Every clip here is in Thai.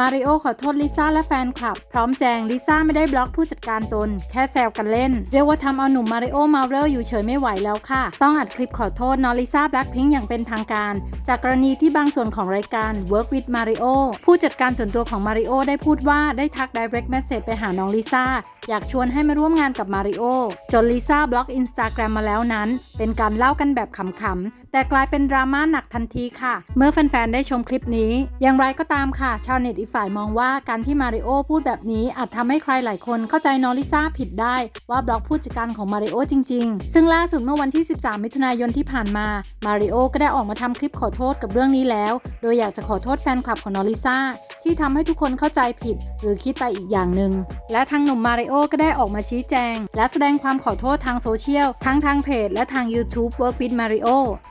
มาริโอขอโทษลิซ่าและแฟนคลับ พร้อมแจงลิซ่าไม่ได้บล็อกผู้จัดการตน แค่แซวกันเล่น เรียกว่าทำเอาหนุ่มมาริโอมาเรออยู่เฉยไม่ไหวแล้วค่ะ ต้องอัดคลิปขอโทษนอลิซ่าแบล็คพิงอย่างเป็นทางการ จากกรณีที่บางส่วนของรายการ Work with Mario ผู้จัดการส่วนตัวของมาริโอได้พูดว่าได้ทัก direct message ไปหาน้องลิซ่าอยากชวนให้มาร่วมงานกับมาริโอจนลิซ่าบล็อกอินสตาแกรมมาแล้วนั้น เป็นการเล่ากันแบบขำๆแต่กลายเป็นดราม่าหนักทันทีค่ะ เมื่อแฟนๆได้ชมคลิปนี้ อย่างไรก็ตามค่ะชาวเน็ตอีกฝ่ายมองว่าการที่มาริโอพูดแบบนี้อาจทำให้ใครหลายคนเข้าใจน้องลิซ่าผิดได้ว่าบล็อกผู้จัดการของมาริโอจริง ๆ ซึ่งล่าสุดเมื่อวันที่ 13 มิถุนายนที่ผ่านมา มาริโอก็ได้ออกมาทำคลิปขอโทษกับเรื่องนี้แล้ว โดยอยากจะขอโทษแฟนคลับของน้องลิซ่าที่ทำให้ทุกคนเข้าใจผิด หรือคิดไปอีกอย่างหนึ่ง และทางหนุ่มมาริโอก็ได้ออกมาชี้แจง และแสดงความขอโทษทางโซเชียลทั้งทางเพจและทาง YouTube Work with Mario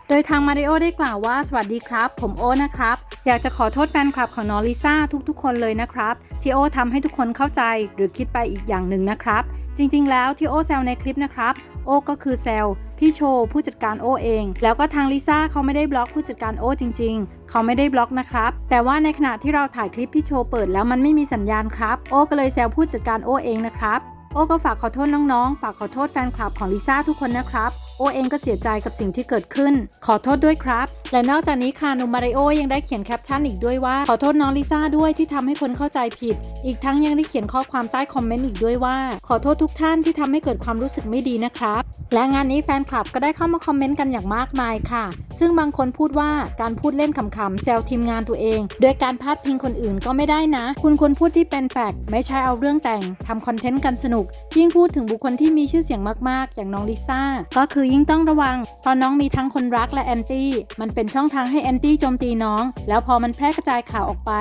โดยทางมาริโอได้กล่าวว่าสวัสดีครับ ผมโอนะครับ อยากจะขอโทษแฟนคลับของน้องลิซ่าทุกๆ คนเลยนะครับที่โอทำให้ทุกคนเข้าใจหรือคิดไปอีกอย่างหนึ่งนะครับ จริงๆ แล้วที่โอแซวในคลิปนะครับโอก็คือแซวพี่โชว์ผู้จัดการโอเอง แล้วก็ทางลิซ่าเขาไม่ได้บล็อกผู้จัดการโอจริง ๆ เขาไม่ได้บล็อกนะครับ แต่ว่าในขณะที่เราถ่ายคลิปพี่โชว์เปิดแล้วมันไม่มีสัญญาณครับ โอก็เลยแซวผู้จัดการโอเองนะครับ โอก็ฝากขอโทษน้องๆ ฝากขอโทษแฟนคลับของลิซ่าทุกคนนะครับ โอเองก็เสียใจกับสิ่งที่เกิดขึ้น ขอโทษด้วยครับ และนอกจากนี้ค่ะนุมมาริโอยังได้เขียนแคปชั่นอีกด้วยว่า ขอโทษน้องลิซ่าด้วยที่ทำให้คนเข้าใจผิด อีกทั้งยังได้เขียนข้อความใต้คอมเมนต์อีกด้วยว่า ขอโทษทุกท่านที่ทำให้เกิดความรู้สึกไม่ดีนะครับ และงานนี้แฟนคลับก็ได้เข้ามาคอมเมนต์กันอย่างมากมายค่ะ ซึ่งบางคนพูดว่าการพูดเล่นขำๆแซวทีมงานตัวเอง โดยการพาดพิงคนอื่นก็ไม่ได้นะ คุณควรพูดที่เป็นแฟกต์ไม่ใช่เอาเรื่องแต่งทำคอนเทนต์กันสนุก ยิ่งพูดถึงบุคคลที่มีชื่อเสียงมากๆ อย่างน้องลิซ่า ก็คือยิ่งต้องระวัง เพราะน้องมีทั้งคนรักและแอนตี้ มันเป็นช่องทางให้แอนตี้โจมตีน้อง แล้วพอมันแพร่กระจายข่าวออกไป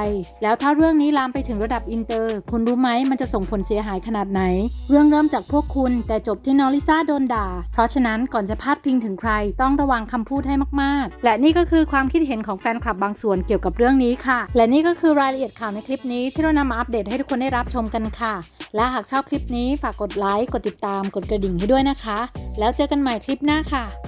แล้วถ้าเรื่องนี้ลามไปถึงระดับอินเตอร์ คุณรู้ไหมมันจะส่งผลเสียหายขนาดไหน เรื่องเริ่มจากพวกคุณ แต่จบที่น้องลิซ่าโดนด่าเพราะฉะนั้นก่อนจะพาดพิงถึงใครต้องระวังคำพูดให้มากๆ และนี่ก็คือความคิดเห็นของแฟนคลับบางส่วนเกี่ยวกับเรื่องนี้ค่ะ และนี่ก็คือรายละเอียดข่าวในคลิปนี้ที่เรานำมาอัปเดตให้ทุกคนได้รับชมกันค่ะ และหากชอบคลิปนี้ฝากกดไลค์กดติดตามกดกระดิ่งให้ด้วยนะคะ แล้วเจอกันใหม่คลิปหน้าค่ะ